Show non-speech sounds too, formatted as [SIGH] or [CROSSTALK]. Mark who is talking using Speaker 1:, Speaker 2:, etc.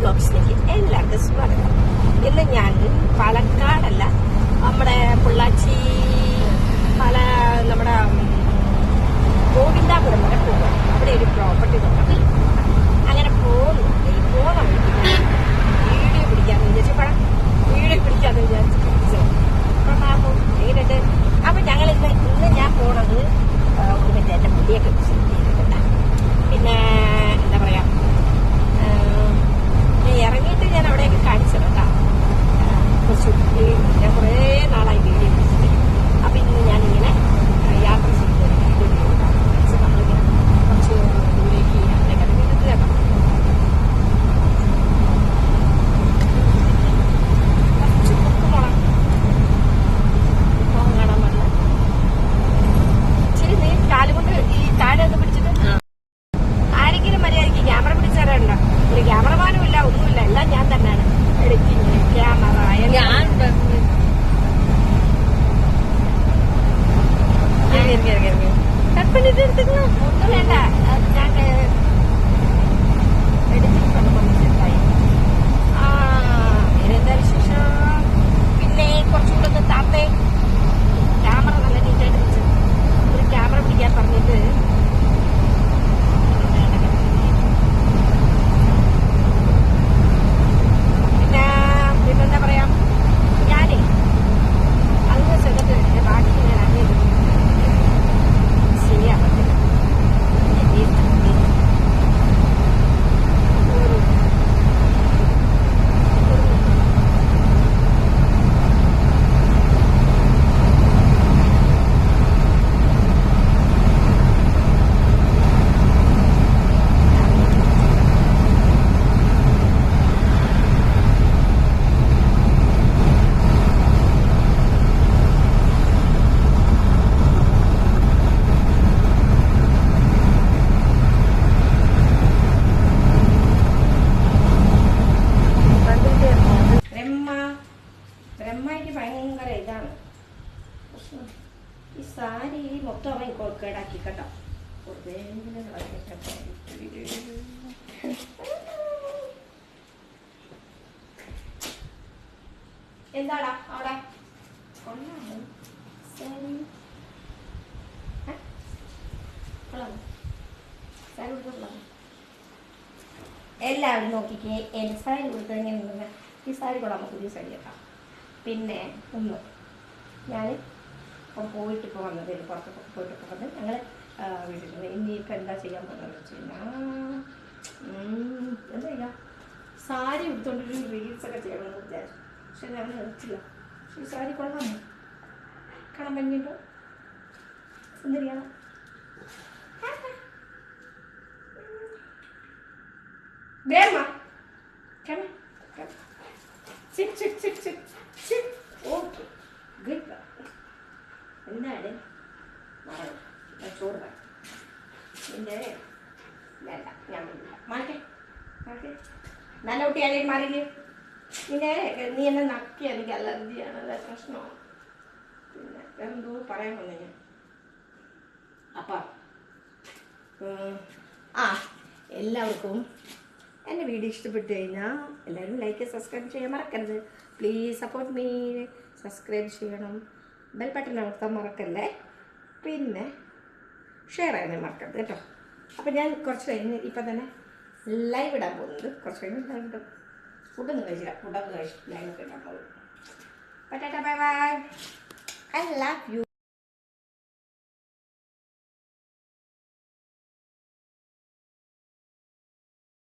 Speaker 1: ബ്ലോഗ്സിലേക്ക് എല്ലാവർക്കും സ്വാഗതം. ഇന്ന് ഞാൻ പാലക്കാടല്ല നമ്മുടെ പൊള്ളാച്ചി പല നമ്മുടെ ഗോവിന്ദാപുരം വരെ പോകുക അവിടെ ഒരു പ്രോപ്പർട്ടി നോക്കണം അങ്ങനെ പോകുന്നു. ഈ പോകുന്ന വഴിക്ക് വീഡിയോ പിടിക്കാന്ന് വിചാരിച്ചു. പണം വീഡിയോ പിടിക്കാന്ന് വിചാരിച്ചു. പിടിച്ചത് അപ്പം പോ- എങ്ങനെയുണ്ട് അപ്പം ഞങ്ങൾ ഇന്ന് ഇന്ന് ഞാൻ പോണത് മറ്റേ എന്റെ മുടിയൊക്കെ പിന്നെ Itu enak. Jangan ഈ സാരി മൊത്തം അവൻ കൊ- കേടാക്കി കേട്ടോ. [LAUGHS] എന്താടാ അവിടെ? എല്ലാവരും നോക്കിക്കേ എൽ സാരി കൊടുത്തത് എങ്ങനെയുണ്ടെന്ന് ഈ സാരി കൊള്ളാമോ? പുതിയ സാരി കേട്ടോ. പിന്നെ ഒന്ന് ഞാൻ ഇപ്പം പോയിട്ട് ഇപ്പോൾ വന്നത് പുറത്തൊക്കെ പോയിട്ട് ഇപ്പോൾ വന്ന് ഞങ്ങൾ വീട്ടിൽ ഇനിയിപ്പോൾ എന്താ ചെയ്യാൻ പോകുന്നത് വെച്ച് കഴിഞ്ഞാൽ എന്താ ചെയ്യാം? സാരി എടുത്തോണ്ടൊരു റീൽസൊക്കെ ചെയ്യണമെന്ന് വിചാരിച്ചു. പക്ഷെ ഞാൻ നിർത്തില്ല പക്ഷേ ഈ സാരി കൊള്ളാമോ? കാണാൻ ഭംഗിയുണ്ടോ? സുന്ദരിയാണോ? Grandma, ചിക് ചിക് ചിക് ചിക് sit, വേണ്ട ഞാൻ നല്ല കുട്ടിയാലേ മാറിയില്ലേ? നിന്നെ നീ എന്നെ നക്കി എനിക്ക് അലർജിയാണ് അല്ല പ്രശ്നമാണ് പിന്നെ എന്തോ പറയാൻ വന്നു ഞാൻ. അപ്പ. ആ എല്ലാവർക്കും എന്റെ വീഡിയോ ഇഷ്ടപ്പെട്ടു കഴിഞ്ഞാൽ എല്ലാവരും ലൈക്ക് സബ്സ്ക്രൈബ് ചെയ്യാൻ മറക്കരുത്. പ്ലീസ് സപ്പോർട്ട് മീ സബ്സ്ക്രൈബ് ചെയ്യണം. ബെൽ ബട്ടൺ അമർത്താൻ മറക്കല്ലേ? പിന്നെ ഷെയർ ചെയ്യാൻ മറക്കരുത് കേട്ടോ. അപ്പം ഞാൻ കുറച്ച് കഴിഞ്ഞ് ഇപ്പം തന്നെ ലൈവ് ഇടാൻ പോകുന്നത്. കുറച്ച് കഴിഞ്ഞ് ലൈവ് ഇടും. ഫുഡൊന്നും കഴിച്ചില്ല. ഫുഡൊന്നും കഴിച്ചിട്ട് ലൈവ് ഒക്കെ ഇടാൻ പോകും. പറ്റാ bye bye I love you